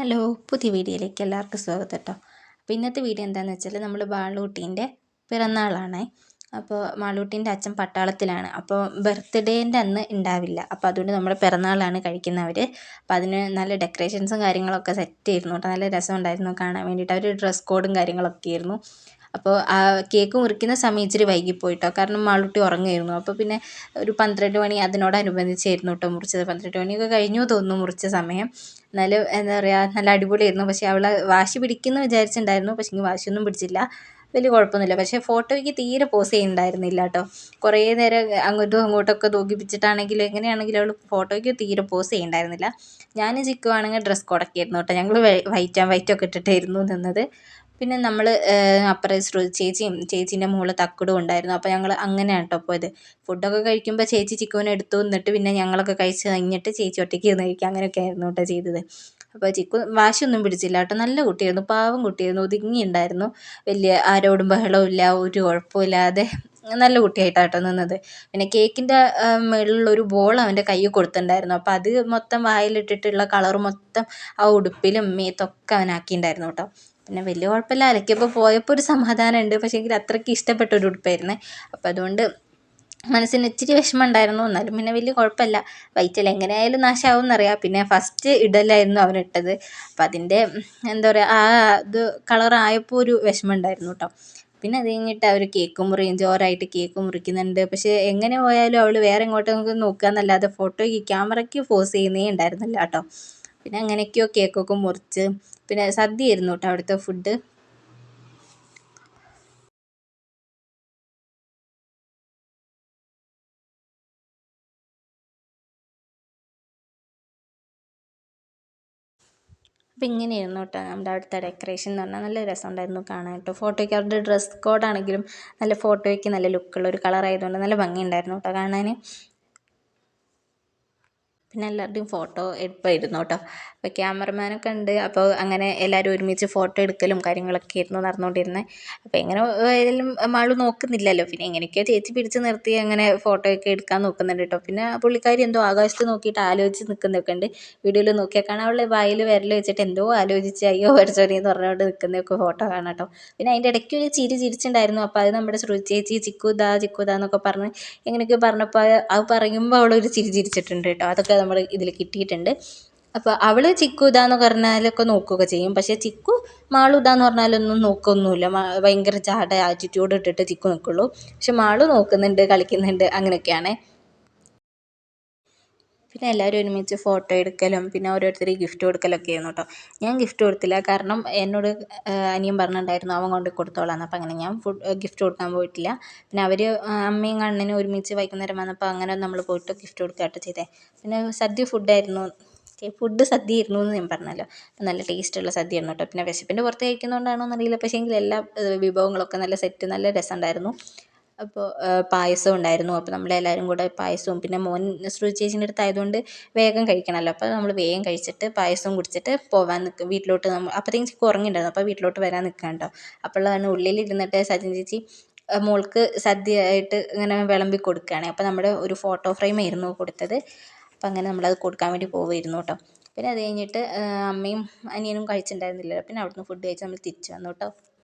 Hello പുതിയ വീഡിയോയിലേക്ക് എല്ലാവർക്കും സ്വാഗതം കേട്ടോ. അപ്പോൾ ഇന്നത്തെ വീഡിയോ എന്താണെന്ന് വെച്ചാൽ നമ്മൾ മാളൂട്ടീന്റെ പിറന്നാളാണേ. അപ്പോൾ മാളൂട്ടീന്റെ അച്ഛൻ പട്ടാളത്തിലാണ്. അപ്പോൾ ബർത്ത്ഡേന്റെ അന്ന് ഉണ്ടാവില്ല. അപ്പോൾ അതുകൊണ്ട് നമ്മുടെ പിറന്നാളാണ് കഴിക്കുന്നവർ. അപ്പോൾ അതിന് നല്ല ഡെക്കറേഷൻസും കാര്യങ്ങളൊക്കെ സെറ്റ് ആയിരുന്നു കേട്ടോ. നല്ല രസമുണ്ടായിരുന്നു. കാണാൻ വേണ്ടിയിട്ട്. അവർ ഡ്രസ് കോഡും കാര്യങ്ങളൊക്കെ ആയിരുന്നു. അപ്പോൾ ആ കേക്ക് മുറിക്കുന്ന സമയം ഇച്ചിരി വൈകിപ്പോയി കേട്ടോ കാരണം മാളൂട്ടി ഉറങ്ങുമായിരുന്നു അപ്പോൾ പിന്നെ ഒരു പന്ത്രണ്ട് മണി അതിനോടനുബന്ധിച്ചായിരുന്നു കേട്ടോ മുറിച്ചത്. പന്ത്രണ്ട് മണിയൊക്കെ കഴിഞ്ഞു തോന്നുന്നു മുറിച്ച സമയം. നല്ല എന്താ പറയുക നല്ല അടിപൊളിയായിരുന്നു. പക്ഷേ അവൾ വാശി പിടിക്കുന്ന വിചാരിച്ചിട്ടുണ്ടായിരുന്നു പക്ഷേ വാശിയൊന്നും പിടിച്ചില്ല. വലിയ കുഴപ്പമൊന്നുമില്ല. പക്ഷേ ഫോട്ടോയ്ക്ക് തീരെ പോസ് ചെയ്യുന്നുണ്ടായിരുന്നില്ല കേട്ടോ കുറേ നേരം അങ്ങോട്ടും അങ്ങോട്ടൊക്കെ തൂക്കിപ്പിച്ചിട്ടാണെങ്കിലും എങ്ങനെയാണെങ്കിലും അവൾ ഫോട്ടോയ്ക്ക് തീരെ പോസ് ചെയ്യുന്നുണ്ടായിരുന്നില്ല. ഞാൻ ചിക്കുവാണെങ്കിൽ ഡ്രസ്സ് കുടക്കിയിരുന്നു കേട്ടോ ഞങ്ങൾ വൈറ്റ് ആൻഡ് വൈറ്റ് ഒക്കെ ഇട്ടിട്ടായിരുന്നു നിന്നത്. പിന്നെ നമ്മൾ അപ്പുറം ശ്രുതി ചേച്ചിയും ചേച്ചീന്റെ മോൾ തക്കുടും ഉണ്ടായിരുന്നു. അപ്പോൾ ഞങ്ങൾ അങ്ങനെയാണ് കേട്ടോ പോയത്. ഫുഡൊക്കെ കഴിക്കുമ്പോൾ ചേച്ചി ചിക്കുവിനെ എടുത്തു എന്നിട്ട് പിന്നെ ഞങ്ങളൊക്കെ കഴിച്ച് കഴിഞ്ഞിട്ട് ചേച്ചി ഒറ്റയ്ക്ക് ഇരുന്ന് കഴിക്കുക. അങ്ങനെയൊക്കെ ആയിരുന്നു കേട്ടോ ചെയ്തത്. അപ്പോൾ ചിക്കു വാശിയൊന്നും പിടിച്ചില്ല കേട്ടോ. നല്ല കുട്ടിയായിരുന്നു. പാവം കുട്ടിയായിരുന്നു. ഒതുങ്ങി ഉണ്ടായിരുന്നു വലിയ ആരോടും ബഹളവും ഇല്ല. ഒരു കുഴപ്പമില്ലാതെ നല്ല കുട്ടിയായിട്ടാട്ടോ കേട്ടോ നിന്നത്. പിന്നെ കേക്കിന്റെ മുകളിലുള്ളൊരു ബോൾ അവന്റെ കയ്യിൽ കൊടുത്തിട്ടുണ്ടായിരുന്നു. അപ്പോൾ അത് മൊത്തം വായിലിട്ടിട്ടുള്ള കളർ മൊത്തം ആ ഉടുപ്പിലും മേത്തൊക്കെ അവനാക്കിയിട്ടുണ്ടായിരുന്നു കേട്ടോ. പിന്നെ വലിയ കുഴപ്പമില്ല. അലക്കിയപ്പോൾ പോയപ്പോൾ ഒരു സമാധാനം ഉണ്ട് പക്ഷേ എങ്കിൽ അത്രയ്ക്ക് ഇഷ്ടപ്പെട്ട ഒരു ഉടുപ്പായിരുന്നു. അപ്പോൾ അതുകൊണ്ട് മനസ്സിന് ഇച്ചിരി വിഷമം ഉണ്ടായിരുന്നു എന്നാലും പിന്നെ വലിയ കുഴപ്പമില്ല. വൈറ്റൽ എങ്ങനെയായാലും നാശമാവും എന്നറിയാം പിന്നെ ഫസ്റ്റ് ഇടലായിരുന്നു അവരിട്ടത് അപ്പം അതിന്റെ എന്താ പറയുക ആ ഇത് കളറായപ്പോൾ ഒരു വിഷമം ഉണ്ടായിരുന്നു കേട്ടോ. പിന്നെ അത് കഴിഞ്ഞിട്ട് അവർ കേക്ക് മുറിയും ജോറായിട്ട് കേക്ക് മുറിക്കുന്നുണ്ട്. പക്ഷേ എങ്ങനെ പോയാലും അവൾ വേറെ എങ്ങോട്ടെങ്കിലും നോക്കുക എന്നല്ലാതെ ഫോട്ടോയ്ക്ക് ക്യാമറയ്ക്ക് ഫോസ് ചെയ്യുന്നേ ഉണ്ടായിരുന്നില്ല കേട്ടോ. പിന്നെ അങ്ങനെയൊക്കെയോ കേക്കൊക്കെ മുറിച്ച്. പിന്നെ സദ്യയായിരുന്നു കേട്ടോ അവിടുത്തെ ഫുഡ് അപ്പം ഇങ്ങനെയായിരുന്നു കേട്ടോ നമ്മുടെ അവിടുത്തെ ഡെക്കറേഷൻ എന്ന് പറഞ്ഞാൽ നല്ല രസമുണ്ടായിരുന്നു കാണാൻ കേട്ടോ ഫോട്ടോയ്ക്ക് അവരുടെ ഡ്രസ് കോഡാണെങ്കിലും നല്ല ഫോട്ടോയ്ക്ക് നല്ല ലുക്കുള്ള ഒരു കളറായതുകൊണ്ട് നല്ല ഭംഗിയുണ്ടായിരുന്നു കേട്ടോ കാണാൻ പിന്നെ എല്ലാവരുടെയും ഫോട്ടോ എടുപ്പായിരുന്നു കേട്ടോ. അപ്പോൾ ക്യാമറമാനൊക്കെ ഉണ്ട്. അപ്പോൾ അങ്ങനെ എല്ലാവരും ഒരുമിച്ച് ഫോട്ടോ എടുക്കലും കാര്യങ്ങളൊക്കെ ആയിരുന്നു നടന്നുകൊണ്ടിരുന്നത്. അപ്പോൾ എങ്ങനെ ആയാലും മാളു നോക്കുന്നില്ലല്ലോ. പിന്നെ എങ്ങനെയൊക്കെയോ ചേച്ചി പിടിച്ച് നിർത്തി അങ്ങനെ ഫോട്ടോ ഒക്കെ എടുക്കാൻ നോക്കുന്നുണ്ട് കേട്ടോ. പിന്നെ പുള്ളിക്കാരി എന്തോ ആകാശത്ത് നോക്കിയിട്ട് ആലോചിച്ച് നിൽക്കുന്നതൊക്കെ ഉണ്ട്. വീഡിയോയിൽ നോക്കിയാൽ കാണാം. അവളെ വായിൽ വിരൽ വെച്ചിട്ട് എന്തോ ആലോചിച്ച് അയ്യോ വരച്ചോറി എന്ന് പറഞ്ഞുകൊണ്ട് നിൽക്കുന്നതൊക്കെ ഫോട്ടോ കാണാം കേട്ടോ. പിന്നെ അതിന്റെ ഇടയ്ക്ക് ഒരു ചിരി ചിരിച്ചിട്ടുണ്ടായിരുന്നു. അപ്പോൾ അത് നമ്മുടെ ശ്രുതി ചേച്ചി ചിക്കുദാ ചിക്കുദാ എന്നൊക്കെ പറഞ്ഞ് എങ്ങനെയൊക്കെയോ പറഞ്ഞപ്പോൾ അത് പറയുമ്പോൾ അവളൊരു ചിരി ചിരിച്ചിട്ടുണ്ട് കേട്ടോ. അതൊക്കെ നമ്മൾ ഇതിൽ കിട്ടിയിട്ടുണ്ട്. അപ്പോൾ അവൾ ചിക്കു ഇതാന്ന് പറഞ്ഞാലൊക്കെ നോക്കുകയൊക്കെ ചെയ്യും. പക്ഷേ ചിക്കു മാളു ഇതാന്ന് പറഞ്ഞാലൊന്നും നോക്കൊന്നുമില്ല. ഭയങ്കര ചാട ആറ്റിറ്റ്യൂഡ് ഇട്ടിട്ട് ചിക്കു നിൽക്കുള്ളൂ പക്ഷെ മാളു നോക്കുന്നുണ്ട് കളിക്കുന്നുണ്ട് അങ്ങനെയൊക്കെയാണ്. പിന്നെ എല്ലാവരും ഒരുമിച്ച് ഫോട്ടോ എടുക്കലും പിന്നെ ഓരോരുത്തർ ഗിഫ്റ്റ് കൊടുക്കലൊക്കെ ആയിരുന്നു കേട്ടോ ഞാൻ ഗിഫ്റ്റ് കൊടുത്തില്ല. കാരണം എന്നോട് അനിയൻ പറഞ്ഞിട്ടുണ്ടായിരുന്നു അവൻ കൊണ്ട് കൊടുത്തോളാം അപ്പം അങ്ങനെ ഞാൻ ഫുഡ് ഗിഫ്റ്റ് കൊടുക്കാൻ പോയിട്ടില്ല. പിന്നെ അവർ അമ്മയും അണ്ണനും ഒരുമിച്ച് വൈകുന്നേരം വന്നപ്പോൾ അങ്ങനെ നമ്മൾ പോയിട്ട് ഗിഫ്റ്റ് കൊടുക്കുകയാട്ടോ ചെയ്തേ. പിന്നെ സദ്യ ഫുഡായിരുന്നു. ഫുഡ് സദ്യ ആയിരുന്നു എന്ന് ഞാൻ പറഞ്ഞല്ലോ. നല്ല ടേസ്റ്റുള്ള സദ്യ ആയിരുന്നു കേട്ടോ പിന്നെ വിശപ്പിന്റെ പുറത്ത് കഴിക്കുന്നതുകൊണ്ടാണോ എന്നറിയില്ല പക്ഷേ എങ്കിൽ എല്ലാ വിഭവങ്ങളൊക്കെ നല്ല സെറ്റ് നല്ല രസമുണ്ടായിരുന്നു അപ്പോൾ പായസം ഉണ്ടായിരുന്നു. അപ്പോൾ നമ്മളെല്ലാവരും കൂടെ പായസവും പിന്നെ മോൻ ശ്രുതി ചേച്ചീന്റെ അടുത്ത് ആയതുകൊണ്ട് വേഗം കഴിക്കണമല്ലോ അപ്പോൾ നമ്മൾ വേഗം കഴിച്ചിട്ട് പായസം കുടിച്ചിട്ട് പോവാൻ നിൽക്കും വീട്ടിലോട്ട് നമ്മൾ അപ്പോഴത്തേക്കും ചിക്കു ഉറങ്ങിയിട്ടുണ്ടായിരുന്നു അപ്പോൾ വീട്ടിലോട്ട് വരാൻ നിൽക്കുക കേട്ടോ അപ്പോഴാണ് ഉള്ളിലിരുന്നിട്ട് സജിൻ ചേച്ചി മോൾക്ക് സദ്യ ആയിട്ട് ഇങ്ങനെ വിളമ്പി കൊടുക്കുകയാണ് അപ്പോൾ നമ്മുടെ ഒരു ഫോട്ടോ ഫ്രെയിം ആയിരുന്നു കൊടുത്തത്. അപ്പോൾ അങ്ങനെ നമ്മളത് കൊടുക്കാൻ വേണ്ടി പോവുമായിരുന്നു കേട്ടോ. പിന്നെ അത് കഴിഞ്ഞിട്ട് അമ്മയും അനിയനും കഴിച്ചിട്ടുണ്ടായിരുന്നില്ലല്ലോ പിന്നെ അവിടുന്ന് ഫുഡ് കഴിച്ച് നമ്മൾ തിരിച്ചു വന്നു കേട്ടോ.